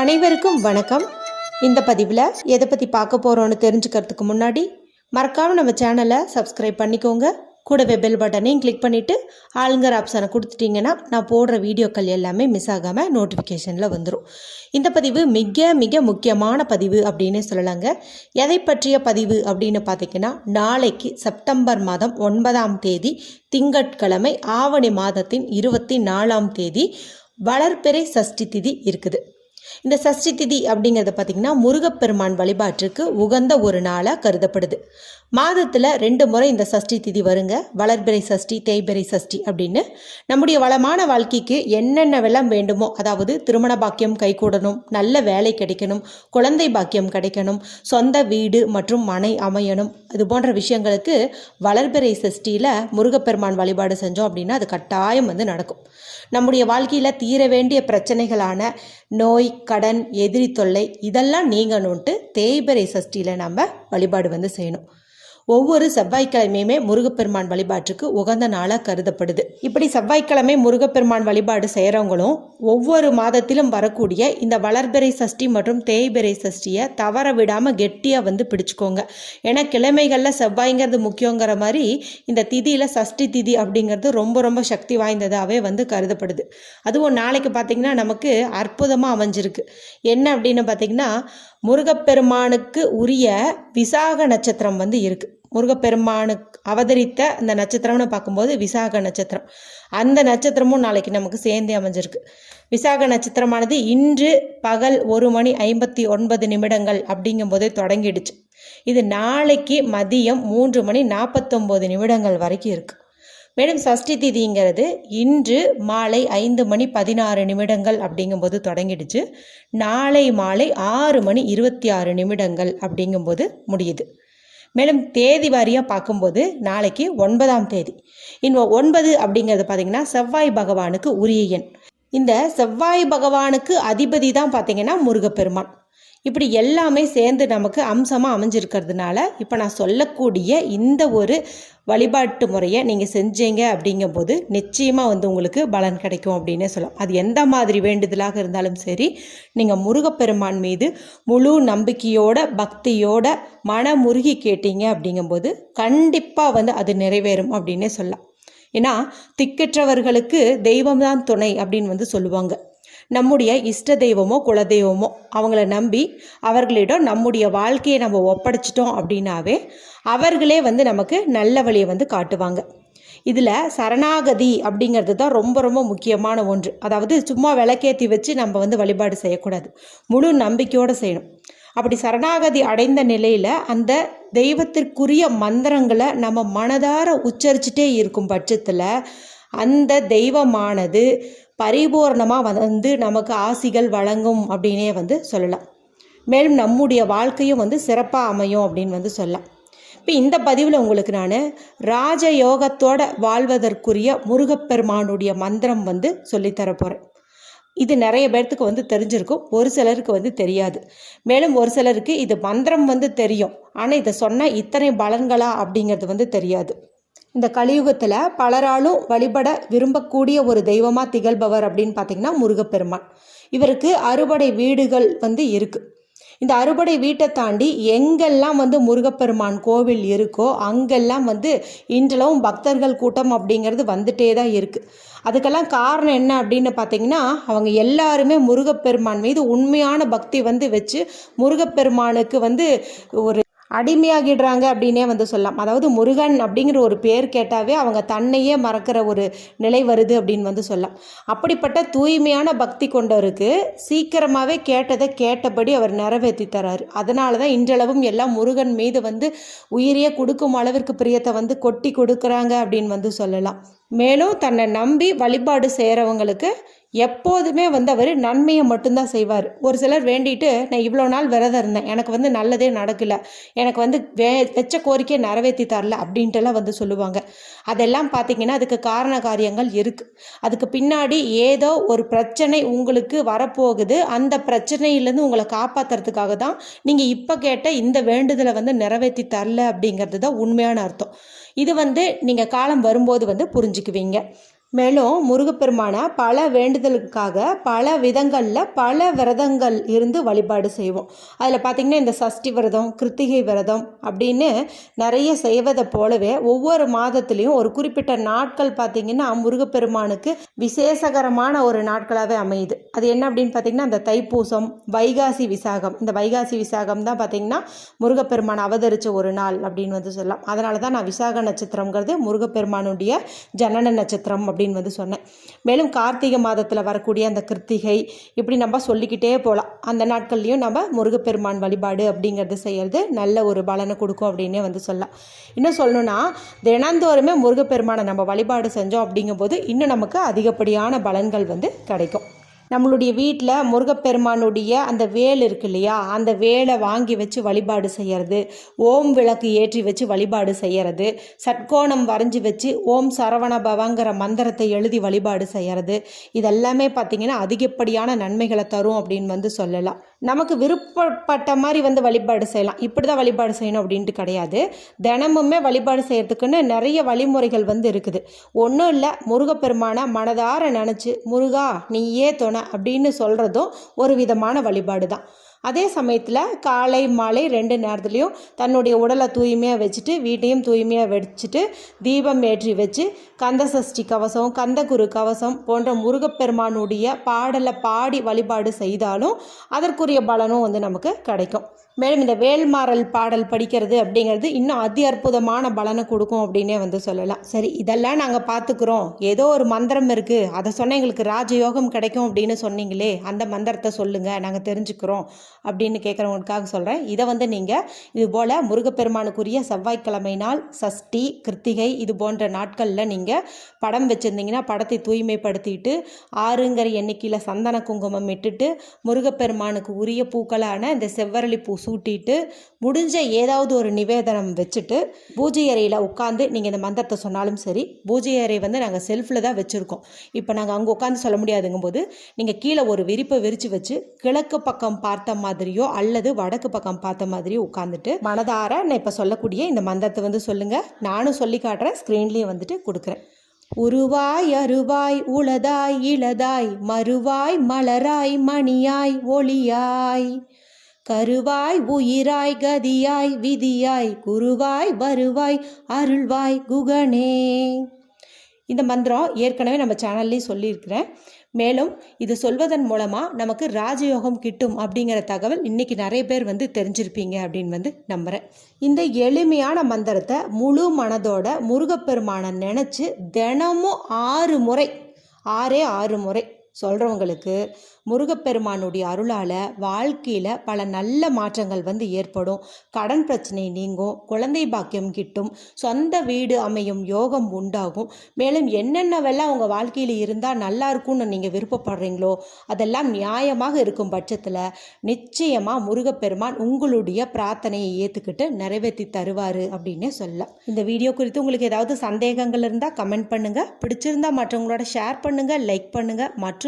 அனைவருக்கும் வணக்கம். இந்த பதிவில் எதை பற்றி பார்க்க போகிறோன்னு தெரிஞ்சுக்கிறதுக்கு முன்னாடி மறக்காமல் நம்ம சேனலை சப்ஸ்கிரைப் பண்ணிக்கோங்க. கூடவே பெல் பட்டனையும் கிளிக் பண்ணிவிட்டு ஆளுங்கர் ஆப்ஷனை கொடுத்துட்டிங்கன்னா நான் போடுற வீடியோக்கள் எல்லாமே மிஸ் ஆகாமல் நோட்டிஃபிகேஷனில் வந்துடும் இந்த பதிவு மிக மிக முக்கியமான பதிவு அப்படின்னே சொல்லலாங்க. எதை பற்றிய பதிவு அப்படின்னு பார்த்தீங்கன்னா நாளைக்கு செப்டம்பர் மாதம் ஒன்பதாம் தேதி திங்கட்கிழமை ஆவணி மாதத்தின் இருபத்தி நாலாம் தேதி வளர்பிறை சஷ்டி திதி இருக்குது. இந்த சஷ்டி திதி அப்படிங்கிறத பார்த்திங்கன்னா முருகப்பெருமான் வழிபாட்டிற்கு உகந்த ஒரு நாளாக கருதப்படுது. மாதத்தில் ரெண்டு முறை இந்த சஷ்டி திதி வருங்க. வளர்பிறை சஷ்டி தேய்பிறை சஷ்டி அப்படின்னு. நம்முடைய வளமான வாழ்க்கைக்கு என்னென்ன வெள்ளம் வேண்டுமோ அதாவது திருமண பாக்கியம் கைகூடணும் நல்ல வேலை கிடைக்கணும் குழந்தை பாக்கியம் கிடைக்கணும் சொந்த வீடு மற்றும் மனை அமையணும் இது போன்ற விஷயங்களுக்கு வளர்பிறை சஷ்டியில் முருகப்பெருமான் வழிபாடு செஞ்சோம் அப்படின்னா அது கட்டாயம் வந்து நடக்கும். நம்முடைய வாழ்க்கையில் தீர வேண்டிய பிரச்சனைகளான நோய் கடன் எதிரி தொல்லை இதெல்லாம் நீங்கணுன்ட்டு தேய்பிறை சஷ்டியில் நம்ம வழிபாடு வந்து செய்யணும். ஒவ்வொரு செவ்வாய்க்கிழமையுமே முருகப்பெருமான் வழிபாட்டுக்கு உகந்த நாளாக கருதப்படுது. இப்படி செவ்வாய்க்கிழமை முருகப்பெருமான் வழிபாடு செய்கிறவங்களும் ஒவ்வொரு மாதத்திலும் வரக்கூடிய இந்த வளர்பிறை சஷ்டி மற்றும் தேய்பிறை சஷ்டியை தவற விடாமல் கெட்டியாக வந்து பிடிச்சுக்கோங்க. ஏன்னா கிழமைகளில் செவ்வாய்ங்கிறது முக்கியங்கிற மாதிரி இந்த திதியில் சஷ்டி திதி அப்படிங்கிறது ரொம்ப ரொம்ப சக்தி வாய்ந்ததாகவே வந்து கருதப்படுது. அதுவும் நாளைக்கு பார்த்திங்கன்னா நமக்கு அற்புதமாக அமைஞ்சிருக்கு. என்ன அப்படின்னு பார்த்திங்கன்னா முருகப்பெருமானுக்கு உரிய விசாக நட்சத்திரம் வந்து இருக்குது முருகப்பெருமானுக்கு அவதரித்த அந்த நட்சத்திரம்னு பார்க்கும்போது விசாக நட்சத்திரம். அந்த நட்சத்திரமும் நாளைக்கு நமக்கு சேர்ந்தே அமைஞ்சிருக்கு. விசாக நட்சத்திரமானது இன்று பகல் ஒரு மணி ஐம்பத்தி ஒன்பது நிமிடங்கள் அப்படிங்கும்போதே தொடங்கிடுச்சு. இது நாளைக்கு மதியம் மூன்று மணி நாற்பத்தொம்போது நிமிடங்கள் வரைக்கும் இருக்குது மேலும் சஷ்டி திதிங்கிறது இன்று மாலை ஐந்து மணி பதினாறு நிமிடங்கள் அப்படிங்கும்போது தொடங்கிடுச்சு. நாளை மாலை ஆறு மணி இருபத்தி ஆறு நிமிடங்கள் அப்படிங்கும்போது முடியுது. மேலும் தேதி வாரியாக பார்க்கும்போது நாளைக்கு ஒன்பதாம் தேதி. இன்னும் ஒன்பது அப்படிங்கிறது பார்த்திங்கன்னா செவ்வாய் பகவானுக்கு உரிய எண். இந்த செவ்வாய் பகவானுக்கு அதிபதி தான் பார்த்திங்கன்னா முருகப்பெருமான். இப்படி எல்லாமே சேர்ந்து நமக்கு அம்சமாக அமைஞ்சிருக்கிறதுனால இப்போ நான் சொல்லக்கூடிய இந்த ஒரு வழிபாட்டு முறையை நீங்கள் செஞ்சீங்க அப்படிங்கும்போது நிச்சயமாக வந்து உங்களுக்கு பலன் கிடைக்கும் அப்படின்னே சொல்லலாம். அது எந்த மாதிரி வேண்டுதலாக இருந்தாலும் சரி நீங்கள் முருகப்பெருமான் மீது முழு நம்பிக்கையோட பக்தியோட மனமுருகி கேட்டீங்க அப்படிங்கும்போது கண்டிப்பாக வந்து அது நிறைவேறும் அப்படின்னே சொல்லலாம். ஏன்னா திக்கற்றவர்களுக்கு தெய்வம்தான் துணை அப்படின்னு வந்து சொல்லுவாங்க. நம்முடைய இஷ்ட தெய்வமோ குலதெய்வமோ அவங்கள நம்பி அவர்களிடம் நம்முடைய வாழ்க்கையை நம்ம ஒப்படைச்சிட்டோம் அப்படின்னாவே அவர்களே வந்து நமக்கு நல்ல வழியை வந்து காட்டுவாங்க. இதில் சரணாகதி அப்படிங்கிறது தான் ரொம்ப ரொம்ப முக்கியமான ஒன்று. அதாவது சும்மா விளக்கேற்றி வச்சு நம்ம வந்து வழிபாடு செய்யக்கூடாது. முழு நம்பிக்கையோடு செய்யணும். அப்படி சரணாகதி அடைந்த நிலையில் அந்த தெய்வத்திற்குரிய மந்திரங்களை நம்ம மனதார உச்சரிச்சுட்டே இருக்கும் பட்சத்தில் அந்த தெய்வமானது பரிபூர்ணமாக வந்து நமக்கு ஆசிகள் வழங்கும் அப்படின்னே வந்து சொல்லலாம். மேலும் நம்முடைய வாழ்க்கையும் வந்து சிறப்பாக அமையும் அப்படின்னு வந்து சொல்லலாம். இப்போ இந்த பதிவில் உங்களுக்கு நான் ராஜயோகத்தோட வாழ்வதற்குரிய முருகப்பெருமானுடைய மந்திரம் வந்து சொல்லித்தர போகிறேன் இது நிறைய பேர்த்துக்கு வந்து தெரிஞ்சிருக்கும். ஒரு சிலருக்கு வந்து தெரியாது. மேலும் ஒரு சிலருக்கு இது மந்திரம் வந்து தெரியும். ஆனால் இதை சொன்னால் இத்தனை பலன்களா அப்படிங்கிறது வந்து தெரியாது. இந்த கலியுகத்தில் பலராலும் வழிபட விரும்பக்கூடிய ஒரு தெய்வமாக திகழ்பவர் அப்படின்னு பார்த்திங்கன்னா முருகப்பெருமான். இவருக்கு அறுபடை வீடுகள் வந்து இருக்குது இந்த அறுபடை வீட்டை தாண்டி எங்கெல்லாம் வந்து முருகப்பெருமான் கோவில் இருக்கோ அங்கெல்லாம் வந்து இன்றளவும் பக்தர்கள் கூட்டம் அப்படிங்கிறது வந்துட்டே தான் இருக்குது அதுக்கெல்லாம் காரணம் என்ன அப்படின்னு பார்த்தீங்கன்னா அவங்க எல்லாருமே முருகப்பெருமான் மீது உண்மையான பக்தி வந்து வச்சு முருகப்பெருமானுக்கு வந்து ஒரு அடிமையாகிடுறாங்க அப்படின்னே வந்து சொல்லலாம். அதாவது முருகன் அப்படிங்கிற ஒரு பேர் கேட்டாவே அவங்க தன்னையே மறக்கிற ஒரு நிலை வருது அப்படின்னு வந்து சொல்லலாம். அப்படிப்பட்ட தூய்மையான பக்தி கொண்டவருக்கு சீக்கிரமாகவே கேட்டதை கேட்டபடி அவர் நிறைவேற்றி தராரு. அதனால தான் இன்றளவும் எல்லாம் முருகன் மீது வந்து உயிரியே கொடுக்கும் அளவிற்கு பிரியத்தை வந்து கொட்டி கொடுக்குறாங்க அப்படின்னு வந்து சொல்லலாம். மேலும் தன்னை நம்பி வழிபாடு செய்கிறவங்களுக்கு எப்போதுமே வந்து அவர் நன்மையை மட்டும்தான் செய்வார். ஒரு சிலர் வேண்டிட்டு நான் இவ்வளோ நாள் விரதம் இருந்தேன். எனக்கு வந்து நல்லதே நடக்கலை. எனக்கு வந்து வே வச்ச கோரிக்கையை நிறைவேற்றி தரல அப்படின்ட்டுலாம் வந்து சொல்லுவாங்க. அதெல்லாம் பார்த்தீங்கன்னா அதுக்கு காரண காரியங்கள் இருக்குது அதுக்கு பின்னாடி ஏதோ ஒரு பிரச்சனை உங்களுக்கு வரப்போகுது. அந்த பிரச்சனையிலேருந்து உங்களை காப்பாற்றுறதுக்காக தான் நீங்கள் இப்போ கேட்ட இந்த வேண்டுதலை வந்து நிறைவேற்றி தரல அப்படிங்கிறது தான் உண்மையான அர்த்தம். இது வந்து நீங்கள் காலம் வரும்போது வந்து புரிஞ்சுக்குவீங்க. மேலும் முருகப்பெருமானை பல வேண்டுதலுக்காக பல விதங்களில் பல விரதங்கள் இருந்து வழிபாடு செய்வோம். அதில் பார்த்திங்கன்னா இந்த சஷ்டி விரதம் கிருத்திகை விரதம் அப்படின்னு நிறைய செய்வதை போலவே ஒவ்வொரு மாதத்துலேயும் ஒரு குறிப்பிட்ட நாட்கள் பார்த்திங்கன்னா முருகப்பெருமானுக்கு விசேஷகரமான ஒரு நாட்களாகவே அமையுது. அது என்ன அப்படின்னு பார்த்திங்கன்னா இந்த தைப்பூசம் வைகாசி விசாகம். இந்த வைகாசி விசாகம் தான் பார்த்திங்கன்னா முருகப்பெருமான் அவதரித்த ஒரு நாள் அப்படின்னு வந்து சொல்லலாம். அதனால தான் நான் விசாக நட்சத்திரங்கிறது முருகப்பெருமானுடைய ஜனன நட்சத்திரம் அப்படின்னு வந்து சொன்னேன். மேலும் கார்த்திகை மாதத்தில் வரக்கூடிய அந்த கிருத்திகை இப்படி நம்ம சொல்லிக்கிட்டே போகலாம் அந்த நாட்கள்லையும் நம்ம முருகப்பெருமான் வழிபாடு அப்படிங்கிறது செய்கிறது நல்ல ஒரு பலனை கொடுக்கும் அப்படின்னே வந்து சொல்லலாம். இன்னும் சொல்லணும்னா தினந்தோறுமே முருகப்பெருமானை நம்ம வழிபாடு செஞ்சோம் அப்படிங்கும்போது இன்னும் நமக்கு அதிகப்படியான பலன்கள் வந்து கிடைக்கும். நம்மளுடைய வீட்டில் முருகப்பெருமானுடைய அந்த வேல் இருக்கு இல்லையா அந்த வேலை வாங்கி வச்சு வழிபாடு செய்கிறது ஓம் விளக்கு ஏற்றி வச்சு வழிபாடு செய்கிறது சட்கோணம் வரைஞ்சி வச்சு ஓம் சரவண பவங்கிற மந்திரத்தை எழுதி வழிபாடு செய்கிறது இதெல்லாமே பார்த்திங்கன்னா அதிகப்படியான நன்மைகளை தரும் அப்படின்னு வந்து சொல்லலாம். நமக்கு விருப்பப்பட்ட மாதிரி வந்து வழிபாடு செய்யலாம். இப்படி தான் வழிபாடு செய்யணும் அப்படின்ட்டு கிடையாது. தினமுமே வழிபாடு செய்கிறதுக்குன்னு நிறைய வழிமுறைகள் வந்து இருக்குது. ஒன்றும் இல்லை முருகப்பெருமானை மனதார நினச்சி முருகா நீயே துணை அப்படின்னு சொல்கிறதும் ஒரு விதமான வழிபாடு தான் அதே சமயத்தில் காலை மாலை ரெண்டு நேரத்துலையும் தன்னுடைய உடலை தூய்மையாக வச்சுட்டு வீட்டையும் தூய்மையாக வச்சுட்டு தீபம் ஏற்றி வச்சு கந்த சஷ்டி கவசம் கந்தகுரு கவசம் போன்ற முருகப்பெருமானுடைய பாடலை பாடி வழிபாடு செய்தாலும் அதற்குரிய பலனும் வந்து நமக்கு கிடைக்கும். மேலும் இந்த வேல்மாறல் பாடல் படிக்கிறது அப்படிங்கிறது இன்னும் அதி அற்புதமான பலனை கொடுக்கும் அப்படின்னே வந்து சொல்லலாம். சரி இதெல்லாம் நாங்கள் பார்த்துக்குறோம். ஏதோ ஒரு மந்திரம் இருக்குது அதை சொன்னால் எங்களுக்கு ராஜயோகம் கிடைக்கும் அப்படின்னு சொன்னீங்களே அந்த மந்திரத்தை சொல்லுங்கள் நாங்கள் தெரிஞ்சுக்கிறோம். அப்படின்னு கேட்குறவங்களுக்காக சொல்கிறேன் இதை வந்து நீங்கள் இது போல் முருகப்பெருமானுக்குரிய செவ்வாய்க்கிழமை நாள் சஷ்டி கிருத்திகை இது போன்ற நாட்களில் நீங்கள் படம் வச்சுருந்தீங்கன்னா படத்தை தூய்மைப்படுத்திட்டு ஆறுங்கிற எண்ணிக்கையில் சந்தன குங்குமம் இட்டுட்டு முருகப்பெருமானுக்கு உரிய பூக்களான இந்த செவ்வரளி பூ சூட்டிட்டு முடிஞ்ச ஏதாவது ஒரு நிவேதனம் வச்சுட்டு பூஜை அறையில் உட்காந்து நீங்கள் இந்த மந்திரத்தை சொன்னாலும் சரி பூஜை அறை வந்து நாங்கள் செல்ஃபில் தான் வச்சுருக்கோம். இப்போ நாங்கள் அங்கே உட்காந்து சொல்ல முடியாதுங்கும் போது நீங்கள் கீழே ஒரு விரிப்பை விரித்து வச்சு கிழக்கு பக்கம் பார்த்த மாதிரியோ அல்லது வடக்கு பக்கம் பார்த்த மாதிரியோ உட்காந்துட்டு மனதார நான் இப்போ சொல்லக்கூடிய இந்த மந்திரத்தை வந்து சொல்லுங்கள் நானும் சொல்லி காட்டுறேன். ஸ்க்ரீன்லேயும் வந்துட்டு கொடுக்குறேன். உருவாய் அருவாய் உளதாய் இளதாய் மறுவாய் மலராய் மணியாய் ஒளியாய். கருவாய் உயிராய் கதியாய் விதியாய் குருவாய் வருவாய் அருள்வாய் குகனே. இந்த மந்திரம் ஏற்கனவே நம்ம சேனல்லையும் சொல்லியிருக்கிறேன். மேலும் இது சொல்வதன் மூலமாக நமக்கு ராஜயோகம் கிட்டும் அப்படிங்கிற தகவல் இன்றைக்கி நிறைய பேர் வந்து தெரிஞ்சிருப்பீங்க அப்படின்னு வந்து நம்புகிறேன் இந்த எளிமையான மந்திரத்தை முழு மனதோட முருகப்பெருமானை நினச்சி தினமும் ஆறு முறை ஆறே ஆறு முறை சொல்கிறவங்களுக்கு முருகப்பெருமானுடைய அருளால் வாழ்க்கையில் பல நல்ல மாற்றங்கள் வந்து ஏற்படும். கடன் பிரச்சனை நீங்கும் குழந்தை பாக்கியம் கிட்டும் சொந்த வீடு அமையும் யோகம் உண்டாகும். மேலும் என்னென்னவெல்லாம் உங்கள் வாழ்க்கையில் இருந்தால் நல்லா இருக்கும்னு நீங்கள் விருப்பப்படுறீங்களோ அதெல்லாம் நியாயமாக இருக்கும் பட்சத்தில் நிச்சயமாக முருகப்பெருமான் உங்களுடைய பிரார்த்தனையை ஏற்றுக்கிட்டு நிறைவேற்றி தருவார் அப்படின்னே சொல்லலாம். இந்த வீடியோ குறித்து உங்களுக்கு ஏதாவது சந்தேகங்கள் இருந்தால் கமெண்ட் பண்ணுங்கள் பிடிச்சிருந்தா மற்றவங்களோட ஷேர் பண்ணுங்கள் லைக் பண்ணுங்கள் மற்றும்